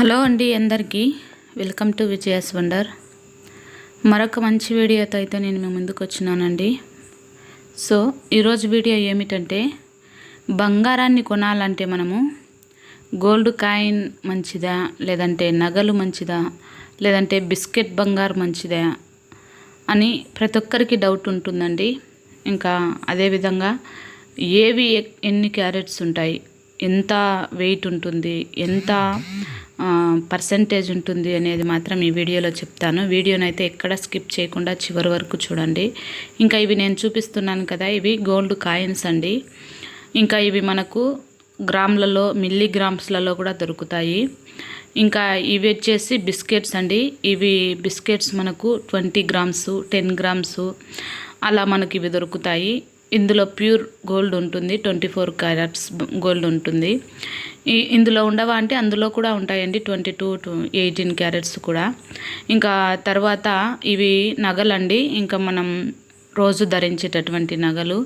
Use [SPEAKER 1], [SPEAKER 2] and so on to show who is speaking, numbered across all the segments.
[SPEAKER 1] Hello అండి అందరికీ. Welcome to Vijaya's wonder. మరొక మంచి వీడియోతో అయితే నేను మీ ముందుకు వచ్చినానండి. సో ఈరోజు వీడియో ఏమిటంటే బంగారాన్ని కొనాలంటే మనము గోల్డ్ కాయిన్ మంచిదా లేదంటే నగలు మంచిదా లేదంటే బిస్కెట్ బంగారు మంచిదా అని ప్రతి ఒక్కరికి డౌట్ ఉంటుందండి. ఇంకా అదేవిధంగా ఏవి ఎ- ఎన్ని క్యారెట్స్ ఉంటాయి ఎంత వెయిట్ ఉంటుంది ఎంత పర్సంటేజ్ ఉంటుంది అనేది మాత్రం ఈ వీడియోలో చెప్తాను. వీడియోనైతే ఎక్కడ స్కిప్ చేయకుండా చివరి వరకు చూడండి. ఇంకా ఇవి నేను చూపిస్తున్నాను కదా ఇవి గోల్డ్ కాయిన్స్ అండి. ఇంకా ఇవి మనకు గ్రామ్లలో మిల్లీ గ్రామ్స్లలో కూడా దొరుకుతాయి. ఇంకా ఇవి వచ్చేసి బిస్కెట్స్ అండి. ఇవి బిస్కెట్స్ మనకు ట్వంటీ గ్రామ్స్ టెన్ గ్రామ్స్ అలా మనకి ఇవి దొరుకుతాయి. ఇందులో ప్యూర్ గోల్డ్ ఉంటుంది ట్వంటీ ఫోర్ క్యారెట్స్ గోల్డ్ ఉంటుంది. ఈ ఇందులో ఉండవా అంటే అందులో కూడా ఉంటాయండి twenty two to eighteen carats కూడా. ఇంకా తర్వాత ఇవి నగలండి ఇంకా మనం రోజు ధరించేటటువంటి నగలు.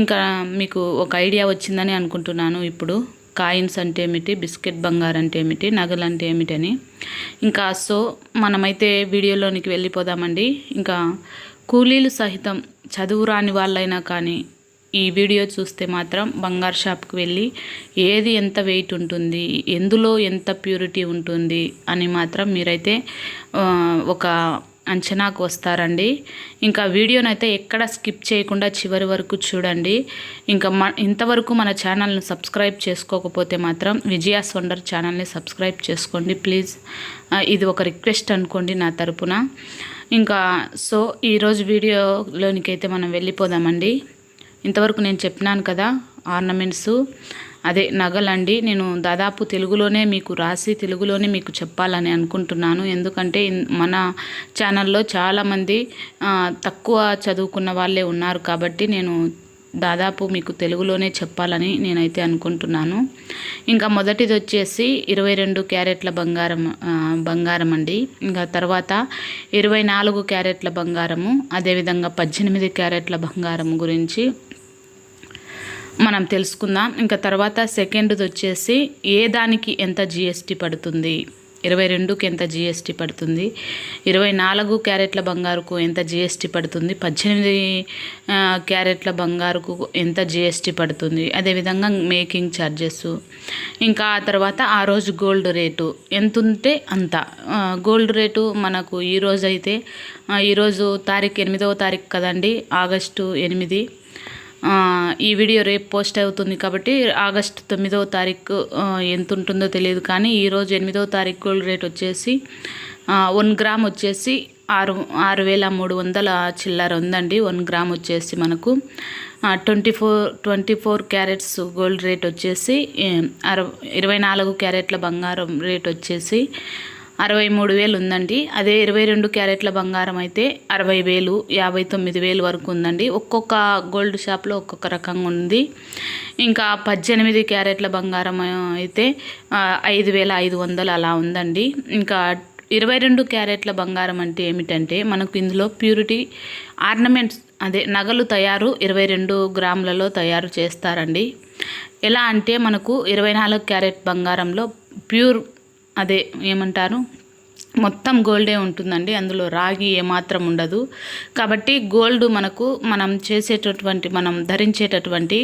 [SPEAKER 1] ఇంకా మీకు ఒక ఐడియా వచ్చిందని అనుకుంటున్నాను ఇప్పుడు. కాయిన్స్ అంటే ఏమిటి బిస్కెట్ బంగారు అంటే ఏమిటి నగలు అంటే ఏమిటని ఇంకా సో మనమైతే వీడియోలోనికి వెళ్ళిపోదామండి. ఇంకా కూలీలు సహితం చదువు రాని వాళ్ళైనా కానీ ఈ వీడియో చూస్తే మాత్రం బంగారు షాప్కి వెళ్ళి ఏది ఎంత వెయిట్ ఉంటుంది ఎందులో ఎంత ప్యూరిటీ ఉంటుంది అని మాత్రం మీరైతే ఒక అంచనాకు వస్తారండి. ఇంకా వీడియోనైతే ఎక్కడ స్కిప్ చేయకుండా చివరి వరకు చూడండి. ఇంకా మ ఇంతవరకు మన ఛానల్ని సబ్స్క్రైబ్ చేసుకోకపోతే మాత్రం విజయాస్ వండర్ ఛానల్ని సబ్స్క్రైబ్ చేసుకోండి ప్లీజ్. ఇది ఒక రిక్వెస్ట్ అనుకోండి నా తరపున. ఇంకా సో ఈరోజు వీడియోలోనికి అయితే మనం వెళ్ళిపోదామండి. ఇంతవరకు నేను చెప్పినాను కదా ఆర్నమెంట్స్. అదే నగలండి. నేను దాదాపు తెలుగులోనే మీకు రాసి తెలుగులోనే మీకు చెప్పాలని అనుకుంటున్నాను. ఎందుకంటే మన ఛానల్లో చాలామంది తక్కువ చదువుకున్న వాళ్ళే ఉన్నారు కాబట్టి నేను దాదాపు మీకు తెలుగులోనే చెప్పాలని నేనైతే అనుకుంటున్నాను. ఇంకా మొదటిది వచ్చేసి ఇరవై రెండు క్యారెట్ల బంగారం బంగారం అండి. ఇంకా తర్వాత ఇరవై నాలుగు క్యారెట్ల బంగారము అదేవిధంగా పద్దెనిమిది క్యారెట్ల బంగారం గురించి మనం తెలుసుకుందాం. ఇంకా తర్వాత సెకండ్ది వచ్చేసి ఏ దానికి ఎంత జిఎస్టీ పడుతుంది? ఇరవై రెండుకి ఎంత జీఎస్టీ పడుతుంది? ఇరవై నాలుగు క్యారెట్ల బంగారుకు ఎంత జీఎస్టీ పడుతుంది? పద్దెనిమిది క్యారెట్ల బంగారుకు ఎంత జీఎస్టీ పడుతుంది? అదేవిధంగా మేకింగ్ ఛార్జెస్ ఇంకా ఆ తర్వాత ఆ రోజు గోల్డ్ రేటు ఎంత ఉంటే అంత గోల్డ్ రేటు మనకు ఈరోజు అయితే ఈరోజు తారీఖు ఎనిమిదవ తారీఖు కదండి ఆగస్టు ఎనిమిది. ఈ వీడియో రేపు పోస్ట్ అవుతుంది కాబట్టి ఆగస్ట్ తొమ్మిదవ తారీఖు ఎంత ఉంటుందో తెలియదు కానీ ఈరోజు ఎనిమిదవ తారీఖు గోల్డ్ రేట్ వచ్చేసి వన్ గ్రామ్ వచ్చేసి ఆరు ఆరు వేల మూడు వందల చిల్లర ఉందండి. వన్ గ్రామ్ వచ్చేసి మనకు twenty four twenty four carats gold rate వచ్చేసి అర అరవై ఇరవై నాలుగు క్యారెట్ల బంగారం రేట్ వచ్చేసి అరవై మూడు వేలు ఉందండి. అదే ఇరవై రెండు క్యారెట్ల బంగారం అయితే అరవై వేలు యాభై తొమ్మిది వేలు వరకు ఉందండి. ఒక్కొక్క గోల్డ్ షాప్లో ఒక్కొక్క రకంగా ఉంది. ఇంకా పద్దెనిమిది క్యారెట్ల బంగారం అయితే ఐదు వేల ఐదు వందలు అలా ఉందండి. ఇంకా ఇరవై రెండు క్యారెట్ల బంగారం అంటే ఏమిటంటే మనకు ఇందులో ప్యూరిటీ ఆర్నమెంట్స్ అదే నగలు తయారు ఇరవై రెండు గ్రాములలో తయారు చేస్తారండి. ఎలా అంటే మనకు ఇరవై నాలుగు క్యారెట్ బంగారంలో ప్యూర్ అదే ఏమంటారు? మొత్తం గోల్డే ఉంటుందండి. అందులో రాగి ఏమాత్రం ఉండదు. కాబట్టి గోల్డ్ మనకు మనం చేసేటటువంటి మనం ధరించేటటువంటి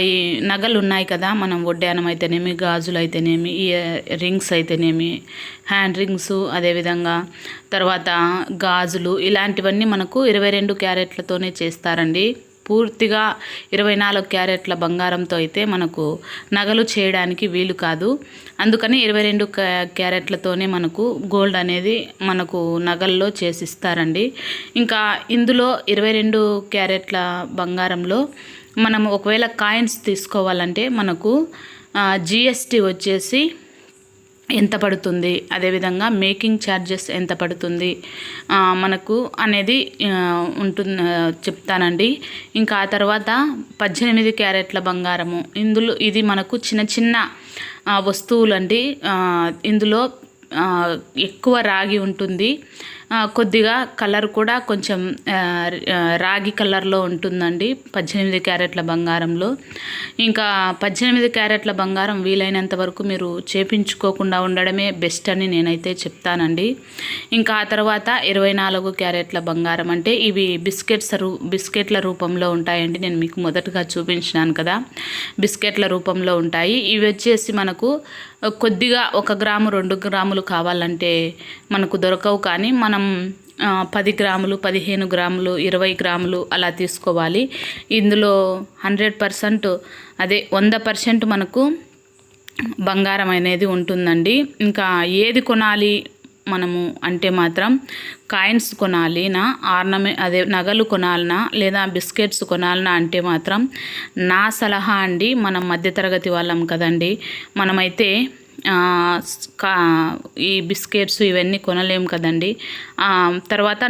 [SPEAKER 1] ఈ నగలు ఉన్నాయి కదా. మనం వడ్డానం అయితేనేమి గాజులు అయితేనేమి ఈ రింగ్స్ అయితేనేమి హ్యాండ్ రింగ్స్ అదేవిధంగా తర్వాత గాజులు ఇలాంటివన్నీ మనకు ఇరవై రెండు క్యారెట్లతోనే చేస్తారండి. పూర్తిగా ఇరవై నాలుగు క్యారెట్ల బంగారంతో అయితే మనకు నగలు చేయడానికి వీలు కాదు. అందుకని ఇరవై రెండు క్యారెట్లతోనే మనకు గోల్డ్ అనేది మనకు నగల్లో చేసిస్తారండి. ఇంకా ఇందులో ఇరవై రెండు క్యారెట్ల బంగారంలో మనం ఒకవేళ కాయిన్స్ తీసుకోవాలంటే మనకు జిఎస్టీ వచ్చేసి ఎంత పడుతుంది? అదేవిధంగా మేకింగ్ ఛార్జెస్ ఎంత పడుతుంది? మనకు అనేది ఉంటుంది చెప్తానండి. ఇంకా ఆ తర్వాత పద్దెనిమిది క్యారెట్ల బంగారము. ఇందులో ఇది మనకు చిన్న చిన్న వస్తువులండి. ఇందులో ఎక్కువ రాగి ఉంటుంది. కొద్దిగా కలర్ కూడా కొంచెం రాగి కలర్లో ఉంటుందండి. పద్దెనిమిది క్యారెట్ల బంగారంలో. ఇంకా పద్దెనిమిది క్యారెట్ల బంగారం వీలైనంత వరకు మీరు చేపించుకోకుండా ఉండడమే బెస్ట్ అని నేనైతే చెప్తానండి. ఇంకా ఆ తర్వాత ఇరవై నాలుగు క్యారెట్ల బంగారం అంటే ఇవి బిస్కెట్స్ రూ బిస్కెట్ల రూపంలో ఉంటాయండి. నేను మీకు మొదటగా చూపించినాను కదా. బిస్కెట్ల రూపంలో ఉంటాయి. ఇవి వచ్చేసి మనకు కొద్దిగా ఒక గ్రాము రెండు గ్రాములు కావాలంటే మనకు దొరకవు కానీ మనం పది గ్రాములు పదిహేను గ్రాములు ఇరవై గ్రాములు అలా తీసుకోవాలి. ఇందులో హండ్రెడ్ పర్సెంట్ అదే వంద పర్సెంట్ మనకు బంగారం అనేది ఉంటుందండి. ఇంకా ఏది కొనాలి మనము అంటే మాత్రం కాయిన్స్ కొనాలినా ఆర్నమె అదే నగలు కొనాలనా లేదా బిస్కెట్స్ కొనాలనా అంటే మాత్రం నా సలహా అండి మనం మధ్యతరగతి వాళ్ళం కదండి. మనమైతే ఈ బిస్కెట్స్ ఇవన్నీ కొనలేము కదండి. తర్వాత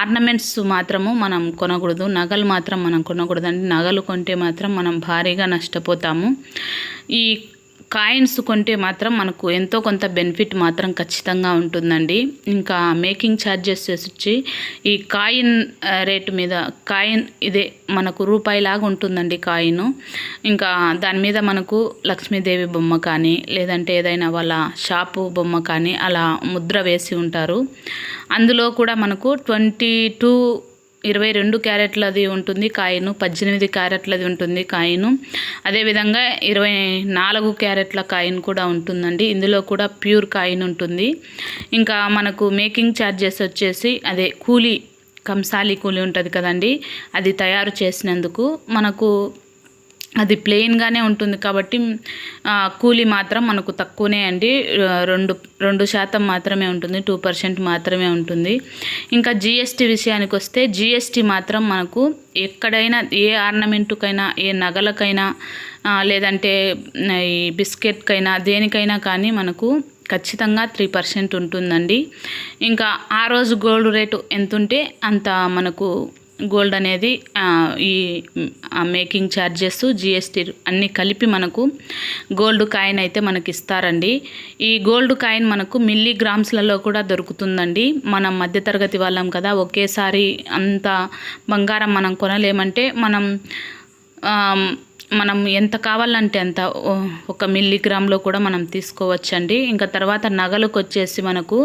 [SPEAKER 1] ఆర్నమెంట్స్ మాత్రము మనం కొనకూడదు. నగలు మాత్రం మనం కొనకూడదండి. నగలు కొంటే మాత్రం మనం భారీగా నష్టపోతాము. ఈ కాయిన్స్ కొంటే మాత్రం మనకు ఎంతో కొంత బెనిఫిట్ మాత్రం ఖచ్చితంగా ఉంటుందండి. ఇంకా మేకింగ్ ఛార్జెస్ వచ్చి ఈ కాయిన్ రేటు మీద కాయిన్ ఇదే మనకు రూపాయిలాగా ఉంటుందండి కాయిన్. ఇంకా దాని మీద మనకు లక్ష్మీదేవి బొమ్మ కానీ లేదంటే ఏదైనా వాళ్ళ షాపు బొమ్మ కానీ అలా ముద్ర వేసి ఉంటారు. అందులో కూడా మనకు ట్వంటీ టూ ఇరవై రెండు క్యారెట్లది ఉంటుంది కాయిను పద్దెనిమిది క్యారెట్లది ఉంటుంది కాయిను. అదేవిధంగా ఇరవై నాలుగు క్యారెట్ల కాయిన్ కూడా ఉంటుందండి. ఇందులో కూడా ప్యూర్ కాయిన్ ఉంటుంది. ఇంకా మనకు మేకింగ్ ఛార్జెస్ వచ్చేసి అదే కూలీ కంసాలి కూలీ ఉంటుంది కదండి. అది తయారు చేసినందుకు మనకు అది ప్లెయిన్గానే ఉంటుంది కాబట్టి కూలి కూలీ మాత్రం మనకు తక్కువనే అండి. రెండు రెండు శాతం మాత్రమే ఉంటుంది టూ పర్సెంట్ మాత్రమే ఉంటుంది. ఇంకా జిఎస్టీ విషయానికి వస్తే జిఎస్టీ మాత్రం మనకు ఎక్కడైనా ఏ ఆర్నమెంటుకైనా ఏ నగలకైనా లేదంటే ఈ బిస్కెట్కైనా దేనికైనా కానీ మనకు ఖచ్చితంగా త్రీ పర్సెంట్ ఉంటుందండి. ఇంకా ఆ రోజు గోల్డ్ రేటు ఎంత ఉంటే అంత మనకు గోల్డ్ అనేది ఈ మేకింగ్ ఛార్జెస్ జిఎస్టీ అన్నీ కలిపి మనకు గోల్డ్ కాయిన్ అయితే మనకి ఇస్తారండి ఈ గోల్డ్ కాయిన్ మనకు మిల్లీగ్రామ్స్లలో కూడా దొరుకుతుందండి. మనం మధ్యతరగతి వాళ్ళం కదా ఒకేసారి అంత బంగారం మనం కొనలేమంటే మనం మనం ఎంత కావాలంటే అంత ఒక మిల్లీగ్రామ్లో కూడా మనం తీసుకోవచ్చండి. ఇంకా తర్వాత నగలకు వచ్చేసి మనకు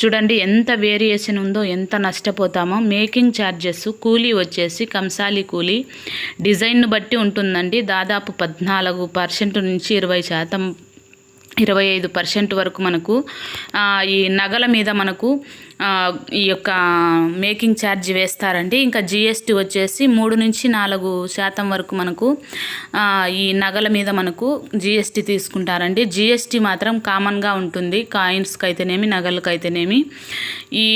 [SPEAKER 1] చూడండి ఎంత వేరియేషన్ ఉందో ఎంత నష్టపోతామో మేకింగ్ ఛార్జెస్ కూలీ వచ్చేసి కంసాలి కూలీ డిజైన్ను బట్టి ఉంటుందండి. దాదాపు పద్నాలుగు పర్సెంట్ నుంచి ఇరవై శాతం ఇరవై ఐదు పర్సెంట్ వరకు మనకు ఈ నగల మీద మనకు ఈ యొక్క మేకింగ్ ఛార్జ్ వేస్తారండి. ఇంకా జిఎస్టీ వచ్చేసి మూడు నుంచి నాలుగు శాతం వరకు మనకు ఈ నగల మీద మనకు జిఎస్టీ తీసుకుంటారండి. జిఎస్టీ మాత్రం కామన్గా ఉంటుంది. కాయిన్స్కి అయితేనేమి నగలకు అయితేనేమి ఈ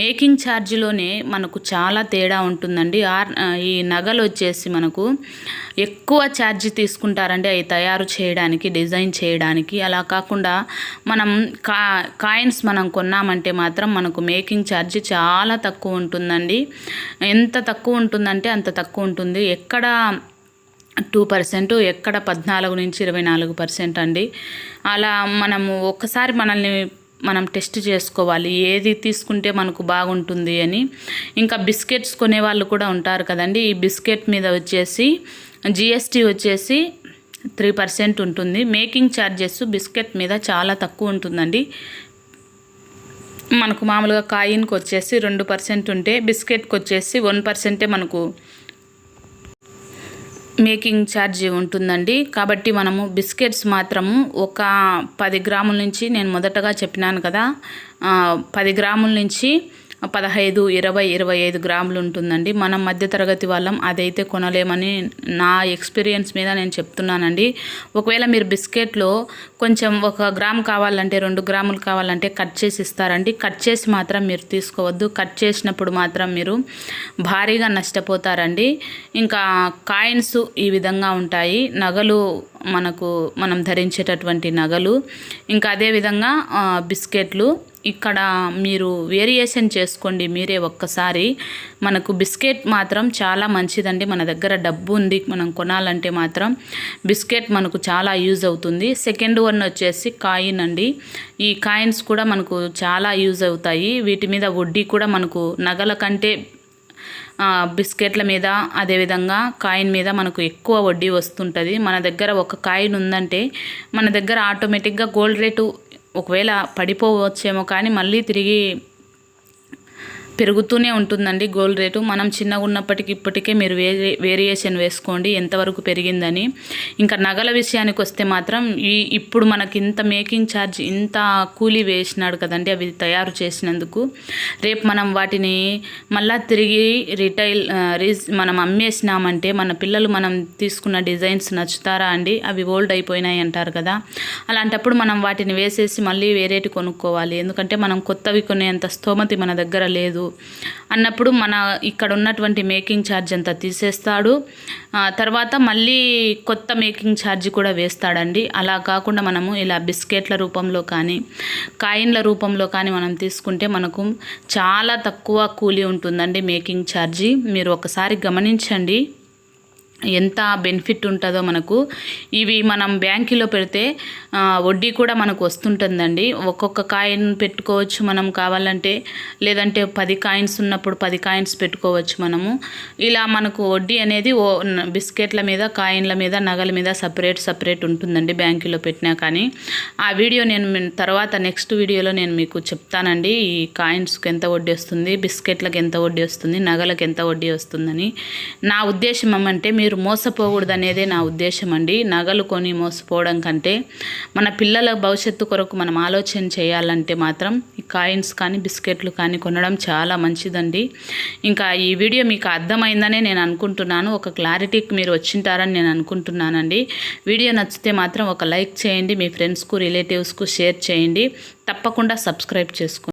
[SPEAKER 1] మేకింగ్ ఛార్జ్లోనే మనకు చాలా తేడా ఉంటుందండి. ఆర్ ఈ నగలు వచ్చేసి మనకు ఎక్కువ ఛార్జ్ తీసుకుంటారండి. అవి తయారు చేయడానికి డిజైన్ చేయడానికి. అలా కాకుండా మనం కా కాయిన్స్ మనం కొన్నామంటే మాత్రం మనకు మేకింగ్ ఛార్జ్ చాలా తక్కువ ఉంటుందండి. ఎంత తక్కువ ఉంటుందంటే అంత తక్కువ ఉంటుంది. ఎక్కడ టూ పర్సెంట్ ఎక్కడ పద్నాలుగు నుంచి ఇరవై నాలుగు పర్సెంట్ అండి. అలా మనము ఒక్కసారి మనల్ని మనం టెస్ట్ చేసుకోవాలి. ఏది తీసుకుంటే మనకు బాగుంటుంది అని. ఇంకా బిస్కెట్స్ కొనే వాళ్ళు కూడా ఉంటారు కదండి. ఈ బిస్కెట్ మీద వచ్చేసి జిఎస్టీ వచ్చేసి త్రీ పర్సెంట్ ఉంటుంది. మేకింగ్ ఛార్జెస్ బిస్కెట్ మీద చాలా తక్కువ ఉంటుందండి. మనకు మామూలుగా కాయిన్కి వచ్చేసి రెండు పర్సెంట్ ఉంటే బిస్కెట్కి వచ్చేసి వన్ పర్సెంటే మనకు మేకింగ్ ఛార్జ్ ఉంటుందండి. కాబట్టి మనము బిస్కెట్స్ మాత్రము ఒక పది గ్రాముల నుంచి నేను మొదటగా చెప్పినాను కదా పది గ్రాముల నుంచి పదహైదు ఇరవై ఇరవై ఐదు గ్రాములు ఉంటుందండి. మనం మధ్యతరగతి వాళ్ళం అదైతే కొనలేమని నా ఎక్స్పీరియన్స్ మీద నేను చెప్తున్నానండి. ఒకవేళ మీరు బిస్కెట్లో కొంచెం ఒక గ్రామ్ కావాలంటే రెండు గ్రాములు కావాలంటే కట్ చేసి ఇస్తారండి. కట్ చేసి మాత్రం మీరు తీసుకోవద్దు. కట్ చేసినప్పుడు మాత్రం మీరు భారీగా నష్టపోతారండి. ఇంకా కాయిన్స్ ఈ విధంగా ఉంటాయి. నగలు మనకు మనం ధరించేటటువంటి నగలు. ఇంకా అదేవిధంగా బిస్కెట్లు. ఇక్కడ మీరు వేరియేషన్ చేసుకోండి మీరే ఒక్కసారి. మనకు బిస్కెట్ మాత్రం చాలా మంచిదండి. మన దగ్గర డబ్బు ఉంది మనం కొనాలంటే మాత్రం. బిస్కెట్ మనకు చాలా యూజ్ అవుతుంది. సెకండ్ వన్ వచ్చేసి కాయిన్ అండి. ఈ కాయిన్స్ కూడా మనకు చాలా యూజ్ అవుతాయి. వీటి మీద వడ్డీ కూడా మనకు నగల కంటే బిస్కెట్ల మీద అదేవిధంగా కాయిన్ మీద మనకు ఎక్కువ వడ్డీ వస్తుంటుంది. మన దగ్గర ఒక కాయిన్ ఉందంటే మన దగ్గర ఆటోమేటిక్గా గోల్డ్ రేటు ఒకవేళ పడిపోవచ్చేమో కానీ మళ్ళీ తిరిగి పెరుగుతూనే ఉంటుందండి గోల్డ్ రేటు. మనం చిన్నగా ఉన్నప్పటికి ఇప్పటికే మీరు వేరి వేరియేషన్ వేసుకోండి ఎంతవరకు పెరిగిందని. ఇంకా నగల విషయానికి వస్తే మాత్రం ఈ ఇప్పుడు మనకి ఇంత మేకింగ్ ఛార్జ్ ఇంత కూలీ వేసినాడు కదండి అవి తయారు చేసినందుకు. రేపు మనం వాటిని మళ్ళా తిరిగి రిటైల్ రీస్ మనం అమ్మేసినామంటే మన పిల్లలు మనం తీసుకున్న డిజైన్స్ నచ్చుతారా అండి? అవి ఓల్డ్ అయిపోయినాయి అంటారు కదా. అలాంటప్పుడు మనం వాటిని వేసేసి మళ్ళీ వేరేటి కొనుక్కోవాలి. ఎందుకంటే మనం కొత్తవి కొనేంత స్తోమతి మన దగ్గర లేదు. అన్నప్పుడు మన ఇక్కడ ఉన్నటువంటి మేకింగ్ ఛార్జ్ అంతా తీసేస్తాడు. తర్వాత మళ్ళీ కొత్త మేకింగ్ ఛార్జ్ కూడా వేస్తాడండి. అలా కాకుండా మనము ఇలా బిస్కెట్ల రూపంలో కానీ కాయిన్ల రూపంలో కానీ మనం తీసుకుంటే మనకు చాలా తక్కువ కూలీ ఉంటుందండి మేకింగ్ ఛార్జీ. మీరు ఒకసారి గమనించండి. ఎంత బెనిఫిట్ ఉంటుందో మనకు. ఇవి మనం బ్యాంకులో పెడితే వడ్డీ కూడా మనకు వస్తుంటుందండి. ఒక్కొక్క కాయిన్ పెట్టుకోవచ్చు మనం కావాలంటే లేదంటే పది కాయిన్స్ ఉన్నప్పుడు పది కాయిన్స్ పెట్టుకోవచ్చు మనము. ఇలా మనకు వడ్డీ అనేది ఓ బిస్కెట్ల మీద కాయిన్ల మీద నగల మీద సపరేట్ సపరేట్ ఉంటుందండి బ్యాంకులో పెట్టినా కానీ. ఆ వీడియో నేను తర్వాత నెక్స్ట్ వీడియోలో నేను మీకు చెప్తానండి. ఈ కాయిన్స్కి ఎంత వడ్డీ వస్తుంది బిస్కెట్లకు ఎంత వడ్డీ వస్తుంది నగలకు ఎంత వడ్డీ వస్తుందని. నా ఉద్దేశం ఏమంటే మీరు మోసపోకూడదు అనేదే నా ఉద్దేశం అండి నగలు కొని మోసపోవడం కంటే మన పిల్లల భవిష్యత్తు కొరకు మనం ఆలోచన చేయాలంటే మాత్రం ఈ కాయిన్స్ కానీ బిస్కెట్లు కానీ కొనడం చాలా మంచిదండి. ఇంకా ఈ వీడియో మీకు అర్థమైందనే నేను అనుకుంటున్నాను. ఒక క్లారిటీకి మీరు వచ్చింటారని నేను అనుకుంటున్నానండి. వీడియో నచ్చితే మాత్రం ఒక లైక్ చేయండి. మీ ఫ్రెండ్స్కు రిలేటివ్స్కు షేర్ చేయండి. తప్పకుండా సబ్స్క్రైబ్ చేసుకోండి.